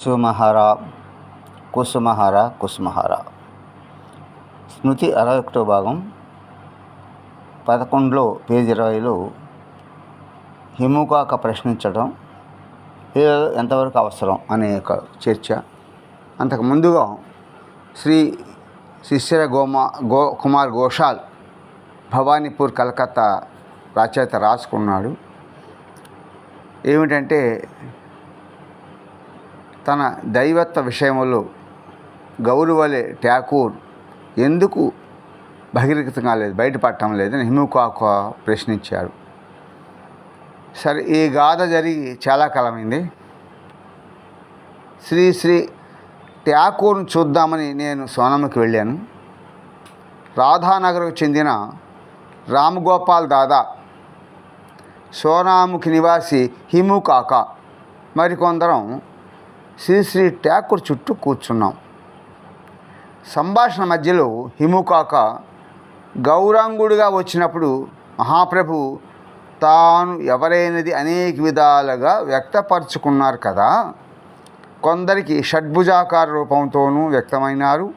సుమహర కుసుమహర కుసుమహర. స్మృతి అరవై ఒకటో భాగం. పదకొండులో పేజీ ఇరవైలో హిముకాక ప్రశ్నించడం ఎంతవరకు అవసరం అనే ఒక చర్చ. అంతకు ముందుగా శ్రీ శిష్యర గోమా గో కుమార్ ఘోషాల్ భవానీపూర్ కలకత్తా రచయిత రాసుకున్నాడు. ఏమిటంటే తన దైవత్వ విషయంలో గౌరవలే ఠాకూర్ ఎందుకు బహిర్గతం కాలేదు బయటపడటం లేదని హిముకాక ప్రశ్నించారు సరే ఈ గాథ జరిగి చాలా కాలమైంది. శ్రీ శ్రీ ట్యాకూర్ను చూద్దామని నేను సోనమ్మకి వెళ్ళాను. రాధానగర్కు చెందిన రామ్గోపాల్ దాదా సోనాముఖి నివాసి హిముకాక మరికొందరం శ్రీ శ్రీ ఠాకూర్ చుట్టూ కూర్చున్నాం. సంభాషణ మధ్యలో హిముకాక గౌరాంగుడిగా వచ్చినప్పుడు మహాప్రభు తాను ఎవరైనది అనేక విధాలుగా వ్యక్తపరుచుకున్నారు కదా. కొందరికి షడ్భుజాకార రూపంతోనూ వ్యక్తమైనారు.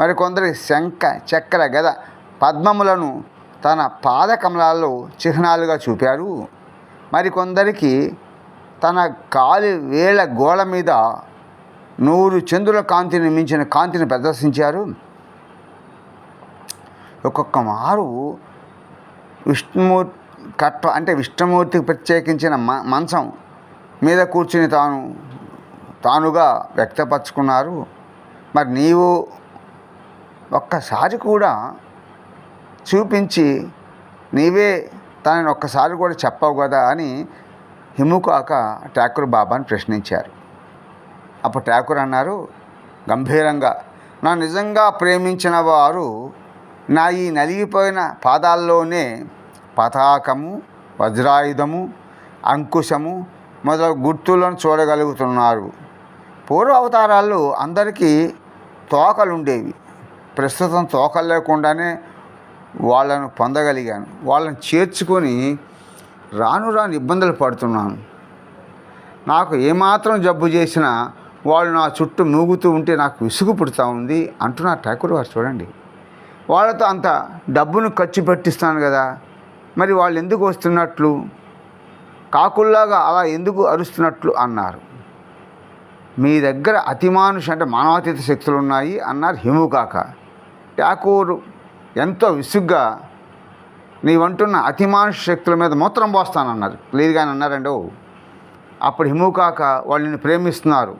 మరి కొందరికి శంఖ చక్ర గద పద్మములను తన పాదకమలాల్లో చిహ్నాలుగా చూపారు. మరికొందరికి తన కాలి వేళ గోళ మీద నూరు చంద్రుల కాంతిని మించిన కాంతిని ప్రదర్శించారు. ఒక్కొక్క మారు విష్ణుమూర్తి కట్ట అంటే విష్ణుమూర్తికి ప్రత్యేకించిన మ మంచం మీద కూర్చుని తాను తానుగా వ్యక్తపరుచుకున్నారు. మరి నీవు ఒక్కసారి కూడా చూపించి నీవే తనని ఒక్కసారి కూడా చెప్పవు కదా అని హిముకాక ఠాకూర్ బాబాని ప్రశ్నించారు. అప్పుడు ఠాకూర్ అన్నారు గంభీరంగా నా నిజంగా ప్రేమించిన వారు నా ఈ నలిగిపోయిన పాదాల్లోనే పతాకము వజ్రాయుధము అంకుశము మొదలగు గుర్తులను చూడగలుగుతున్నారు. పూర్వ అవతారాల్లో అందరికీ తోకలు ఉండేవి ప్రస్తుతం తోకలు లేకుండానే వాళ్ళను పొందగలిగాను. వాళ్ళని చేర్చుకొని రాను రాను ఇబ్బందులు పడుతున్నాను. నాకు ఏమాత్రం జబ్బు చేసినా వాళ్ళు నా చుట్టూ మూగుతూ ఉంటే నాకు విసుగు పుడుతూ ఉంది అంటున్నారు ఠాకూర్ వారు చూడండి. వాళ్ళతో అంత డబ్బును ఖర్చు పెట్టిస్తాను కదా మరి వాళ్ళు ఎందుకు వస్తున్నట్లు? కాకుల్లాగా అలా ఎందుకు అరుస్తున్నట్లు అన్నారు. మీ దగ్గర అతిమానుష అంటే మానవాతీత శక్తులు ఉన్నాయి అన్నారు హిముకాక ఠాకూర్ ఎంతో విసుగ్గా నీవంటున్న అతిమానుష శక్తుల మీద మూత్రం పోస్తానన్నారు. క్లియర్గానే అన్నారండి అప్పుడు అప్పుడు హిముకాక వాళ్ళని ప్రేమిస్తున్నారు.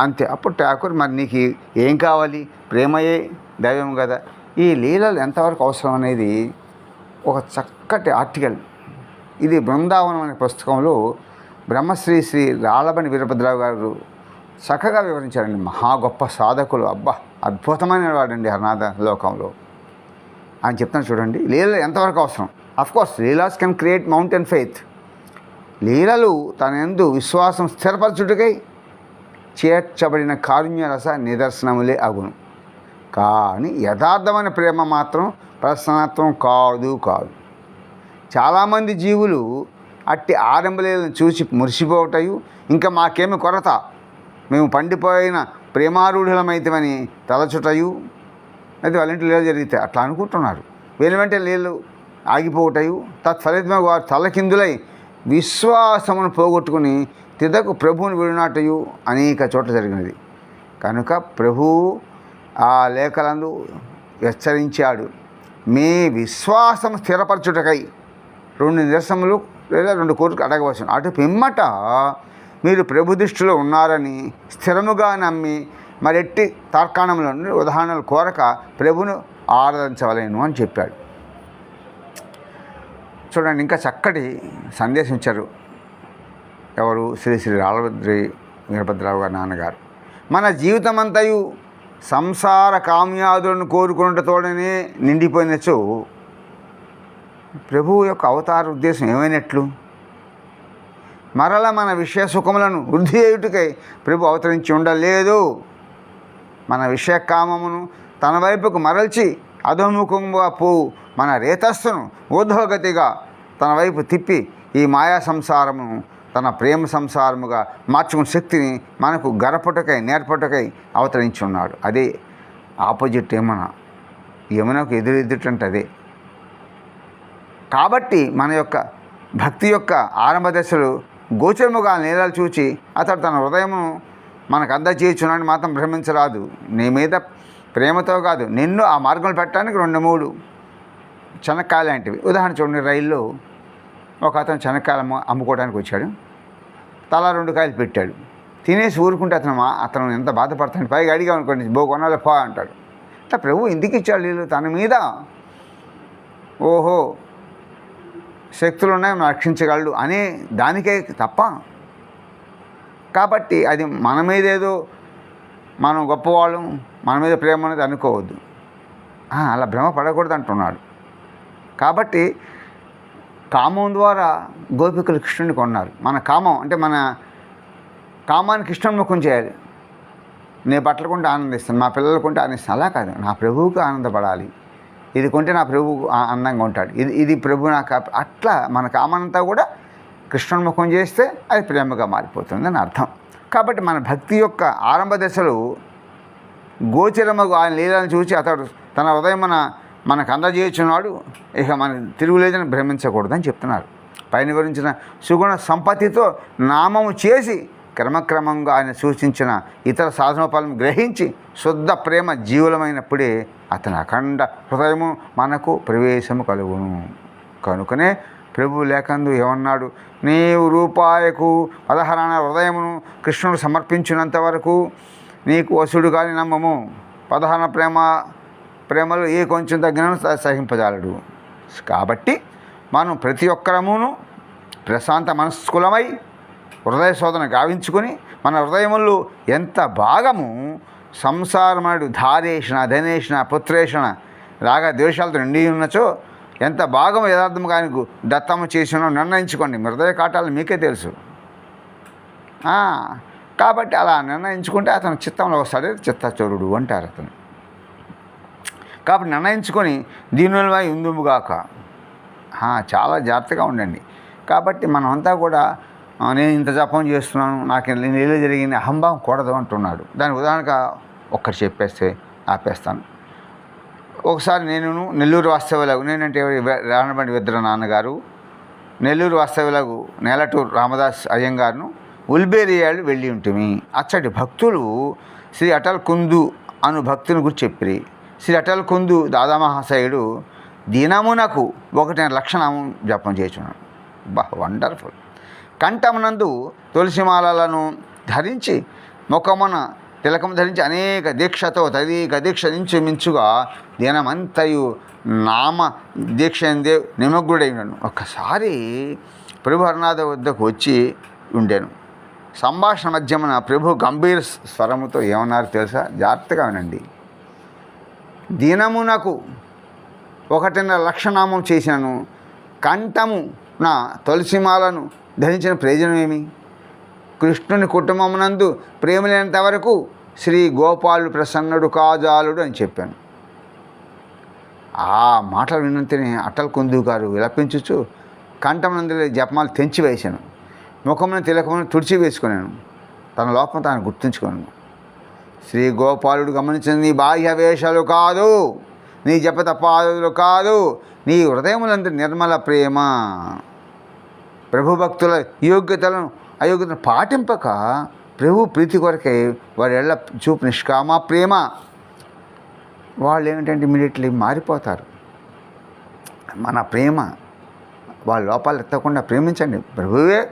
అంతే. అప్పుడు ఠాకూర్ మరి నీకు ఏం కావాలి? ప్రేమయే దైవం కదా. ఈ లీలలు ఎంతవరకు అవసరం అనేది ఒక చక్కటి ఆర్టికల్. ఇది బృందావనం అనే పుస్తకంలో బ్రహ్మశ్రీ శ్రీ రాళ్ళబని వీరభద్రరావు గారు చక్కగా వివరించారండి. మహా గొప్ప సాధకులు. అబ్బా అద్భుతమైన వాడండి హరనాథ లోకంలో. అని చెప్తాను చూడండి. లీలలు ఎంతవరకు అవసరం? Of course leelas can create mountain faith లీలలు తన ఎందు విశ్వాసం స్థిరపరచుటకై చేర్చబడిన కారుణ్యరస నిదర్శనములే అగును. కానీ యథార్థమైన ప్రేమ మాత్రం ప్రసన్నత్వం కాదు కాదు. చాలామంది జీవులు అట్టి ఆరంభలేలను చూసి మురిసిపోవటయు ఇంకా మాకేమి కొరత? మేము పండిపోయిన ప్రేమారూఢులమైతమని తలచుటయు అయితే వాళ్ళ ఇంట్లో నీళ్ళు జరిగితే అట్లా అనుకుంటున్నారు. వెను వెంటనే నీళ్ళు ఆగిపోవటయు తత్ఫలితమే వారు తలకిందులై విశ్వాసమును పోగొట్టుకుని తిదకు ప్రభువుని విడినాటయు అనేక చోట్ల జరిగినది. కనుక ప్రభువు ఆ లేఖలందు హెచ్చరించాడు. మీ విశ్వాసం స్థిరపరచుటకై రెండు నిరసములు లేదా రెండు కోరికలు అడగవచ్చు అటు పిమ్మట మీరు ప్రభు దృష్టిలో ఉన్నారని స్థిరముగా నమ్మి మరెట్టి తార్కాణంలో ఉదాహరణలు కోరక ప్రభును ఆరాధించవలేను అని చెప్పాడు. చూడండి ఇంకా చక్కటి సందేశం ఇచ్చారు. ఎవరు? శ్రీ శ్రీ రాళభద్రి వీరభద్రరావు గారి నాన్నగారు. మన జీవితమంతయు సంసార కామ్యాదులను కోరుకున్నటతోడనే నిండిపోయినచో ప్రభువు యొక్క అవతార ఉద్దేశం ఏమైనట్లు? మరల మన విషయ సుఖములను వృద్ధి అయ్యుటకై ప్రభు అవతరించి ఉండలేదు. మన విషయకామమును తన వైపుకు మరల్చి అధోముఖంగా పోవు మన రేతస్సును ఊర్ధ్వగతిగా తన వైపు తిప్పి ఈ మాయా సంసారమును తన ప్రేమ సంసారముగా మార్చుకున్న శక్తిని మనకు గరపటకై నేర్పటకై అవతరించున్నాడు. అదే ఆపోజిట్ యమున యమునకు ఎదురెదుటంటే అదే. కాబట్టి మన యొక్క భక్తి యొక్క ఆరంభ దశలు గోచరముగా నేలలు చూచి అతడు తన హృదయమును మనకు అందజేయుచున్నాడని మాత్రం భ్రమించరాదు. నీ మీద ప్రేమతో కాదు నిన్ను ఆ మార్గంలో పెట్టడానికి రెండు మూడు చెనక్కాయలు లాంటివి. ఉదాహరణ చూడండి రైల్లో ఒక అతను చెనక్కాయలు అమ్ముకోవడానికి వచ్చాడు. తలా రెండు కాయలు పెట్టాడు. తినేసి ఊరుకుంటే అతను అతను ఎంత బాధపడతాడు పైగా అడిగా అనుకోండి బో కొనాలి పో అంటాడు. అట్లా ప్రభు ఎందుకు ఇచ్చాడు వీళ్ళు తన మీద? ఓహో శక్తులు ఉన్నాయి రక్షించగలడు అనే దానికే తప్ప కాబట్టి అది మన మీద ఏదో మనం గొప్పవాళ్ళం మన మీద ప్రేమ అనేది అనుకోవద్దు. అలా భ్రమ పడకూడదు అంటున్నాడు. కాబట్టి కామం ద్వారా గోపికలు కృష్ణుని కొన్నారు. మన కామం అంటే మన కామానికి ఇష్టం ముఖం చేయాలి. నేను బట్టలు కొంటే ఆనందిస్తాను మా పిల్లలు కొంటే ఆనందిస్తాను. అలా కాదు నా ప్రభువుకు ఆనందపడాలి. ఇది కొంటే నా ప్రభువు అందంగా ఉంటాడు. ఇది ఇది ప్రభు నాకు అట్లా మన కామనంతా కూడా కృష్ణోన్ముఖం చేస్తే అది ప్రేమగా మారిపోతుందని అర్థం. కాబట్టి మన భక్తి యొక్క ఆరంభ దశలు గోచరమగు ఆయన లీలను చూసి అతడు తన హృదయం మన మనకు అందజేయచున్నాడు. ఇక మన తిరుగులేదని భ్రమించకూడదని చెప్తున్నారు. పైన వివరించిన సుగుణ సంపత్తితో నామము చేసి క్రమక్రమంగా ఆయన సూచించిన ఇతర సాధనోపాలను గ్రహించి శుద్ధ ప్రేమ జీవులమైనప్పుడే అతని అఖండ హృదయము మనకు ప్రవేశము కలుగును. కనుకనే ప్రభు లేఖందు ఏమన్నాడు? నీవు రూపాయకు పదహారణ హృదయమును కృష్ణుడు సమర్పించినంత వరకు నీకు వసుడు కానీ నమ్మము. పదహారణ ప్రేమ ప్రేమలు ఏ కొంచెం తగ్గినను సహింపజాలడు. కాబట్టి మనం ప్రతి ఒక్కరమును ప్రశాంత మనస్కులమై హృదయ శోధన గావించుకొని మన హృదయములు ఎంత భాగము సంసారముడు ధారేషణ ధనేషణ పుత్రేషణ రాగా ద్వేషాలతో నిండి ఉన్నచో ఎంత భాగం యథార్థముగా ఆయనకు దత్తము చేసినో నిర్ణయించుకోండి. మృదయ హృదయ కాటాలు మీకే తెలుసు. కాబట్టి అలా నిర్ణయించుకుంటే అతను చిత్తంలో ఒకసారి చిత్తచోరుడు అంటారు అతను. కాబట్టి నిర్ణయించుకొని దీనివల్ల ఇందుముగాక చాలా జాగ్రత్తగా ఉండండి. కాబట్టి మనమంతా కూడా నేను ఇంత జపం చేస్తున్నాను నాకు నీళ్ళు జరిగింది అహంభావం కూడదు అంటున్నాడు. దాని ఉదాహరణగా ఒక్కటి చెప్పేస్తే ఆపేస్తాను. ఒకసారి నేను నెల్లూరు వాస్తవ్యలకు నేనంటే రానబండి విద్ర నాన్నగారు నెల్లూరు వాస్తవ్యలకు నేలటూరు రామదాస్ అయ్యంగారును ఉల్బేరియాలు వెళ్ళి ఉంటుంది అచ్చటి భక్తులు శ్రీ అటల్ కుందు అను భక్తుని గురించి చెప్పిరి. శ్రీ అటల్ కుందు దాదామహాశయుడు దినమునకు ఒకటి లక్షణము జపం చేస్తున్నాడు బా వండర్ఫుల్. కంఠమునందు తులసిమాలలను ధరించి ముఖమున తిలకం ధరించి అనేక దీక్షతో తదీక దీక్ష నుంచి మించుగా దినమంతయు నామ దీక్ష ఎందే నిమగ్గుడై ఒక్కసారి ప్రభు వద్దకు వచ్చి ఉండాను. సంభాషణ మధ్యమున ప్రభు గంభీర స్వరముతో ఏమన్నారు తెలుసా? జాగ్రత్తగా వినండి. దినమునకు ఒకటిన్నర లక్షనామం చేసినను కంఠము నా తులసిమాలను ధరించిన ప్రయోజనం ఏమి కృష్ణుని కుటుంబమునందు ప్రేమ లేనంతవరకు శ్రీ గోపాలు ప్రసన్నుడు కాజాలుడు అని చెప్పాను. ఆ మాటలు వినంతనే అటల్ కుందు గారు విలపించుచు కంఠమునందులే జపమాలు తెంచి వేశాను. ముఖమున తిలకమును తుడిచి వేసుకున్నాను. తన లోపం తాను గుర్తుంచుకున్నాను. శ్రీ గోపాలుడు గమనించిన నీ బాహ్య వేషాలు కాదు నీ జపతపాదులు కాదు నీ హృదయములందు నిర్మల ప్రేమ. ప్రభుభక్తుల యోగ్యతలను అయోగ్యతను పాటింపక ప్రభు ప్రీతి కొరకై వారి ఎళ్ళ చూపు నిష్కామ ప్రేమ. వాళ్ళు ఏమిటంటే ఇమీడియట్లీ మారిపోతారు. మన ప్రేమ వాళ్ళ లోపాలు ఎత్తకుండా ప్రేమించండి. ప్రభువే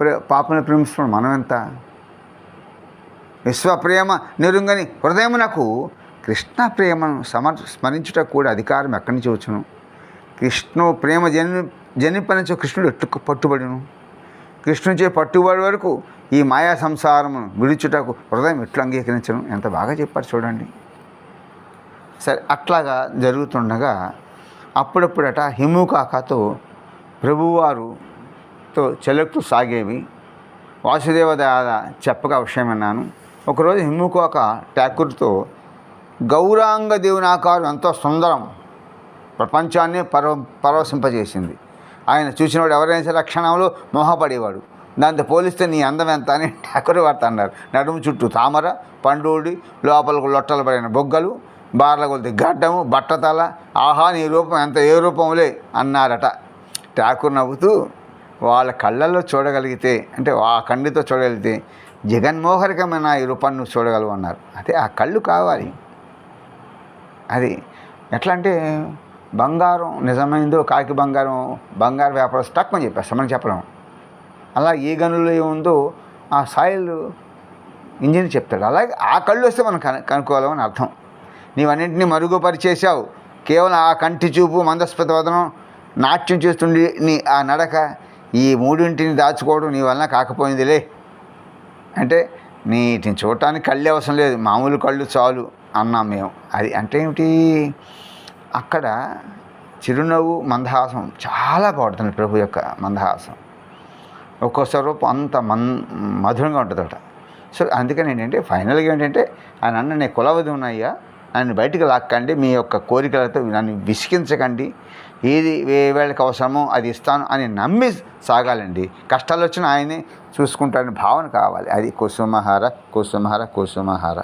ప్రే పాపను ప్రేమిస్తున్నాడు. మనం ఎంత విశ్వప్రేమ నిరుంగని హృదయమునకు కృష్ణ ప్రేమను సమర్ స్మరించుటకు కూడా అధికారం ఎక్కడి నుంచి వచ్చును? కృష్ణు ప్రేమ జని జనిపనిచో కృష్ణుడు ఎట్టు పట్టుబడిను. కృష్ణునిచే పట్టుబడి వరకు ఈ మాయా సంసారమును విడుచుటకు హృదయం ఎట్లా అంగీకరించడం ఎంత బాగా చెప్పారు చూడండి. సరే అట్లాగా జరుగుతుండగా అప్పుడప్పుడట హిముకాకతో ప్రభువారుతో చెలెక్కు సాగేవి. వాసుదేవ దాద చెప్పగా విషయం విన్నాను ఒకరోజు హిమ్ముకోక ఠాకూర్తో గౌరాంగ దేవుని ఆకారం ఎంతో సుందరం. ప్రపంచాన్ని పరవ పరవశింపజేసింది. ఆయన చూసినవాడు ఎవరైనా సరే క్షణంలో మోహపడేవాడు. దాంతో పోలిస్తే నీ అందం ఎంత అని ఠాకూర్ వార్త అన్నారు నడుము చుట్టూ తామర పండూడి లోపలకు లొట్టలు పడిన బొగ్గలు బార్ల కొద్ది గడ్డము బట్టతల ఆహా నీ రూపం ఎంత ఏ రూపంలే అన్నారట. ఠాకూర్ నవ్వుతూ వాళ్ళ కళ్ళల్లో చూడగలిగితే అంటే ఆ కండితో చూడగలిగితే జగన్మోహరికమైన ఈ రూపాన్ని నువ్వు చూడగలవు అన్నారు. అదే ఆ కళ్ళు కావాలి. అది ఎట్లా అంటే బంగారం నిజమైందో కాకి బంగారం బంగారు వ్యాపారం స్టక్ అని చెప్పేస్తాం మనం చెప్పడం అలా ఏ గనులు ఏముందో ఆ సాయిల్ ఇంజిన్ చెప్తాడు. అలాగే ఆ కళ్ళు వస్తే మనం కను కనుక్కోవాలని అర్థం. నీవన్నింటినీ మరుగుపరిచేసావు కేవలం ఆ కంటి చూపు మందస్పత వదనం నాట్యం చేస్తుండి నీ ఆ నడక ఈ మూడింటిని దాచుకోవడం నీ వలన కాకపోయిందిలే. అంటే నీటిని చూడటానికి కళ్ళు అవసరం లేదు. మామూలు కళ్ళు చాలు అన్నాం మేము. అది అంటే ఏమిటి? అక్కడ చిరునవ్వు మందహాసం చాలా బాగుంటుంది ప్రభు యొక్క మందహాసం. ఒక్కోసారి రూపం అంత మన్ మధురంగా ఉంటుందట. సో అందుకని ఏంటంటే ఫైనల్గా ఏంటంటే ఆయన అన్న నేను కులవది ఉన్నాయ్యా నన్ను బయటికి లాక్కండి మీ యొక్క కోరికలతో నన్ను విసిగించకండి. ఏది ఏ వేళకి అవసరమో అది ఇస్తాను అని నమ్మి సాగాలండి. కష్టాలు వచ్చిన ఆయనే చూసుకుంటాడని భావన కావాలి. అది కుసుమహార కుసుమహార కుసుమహార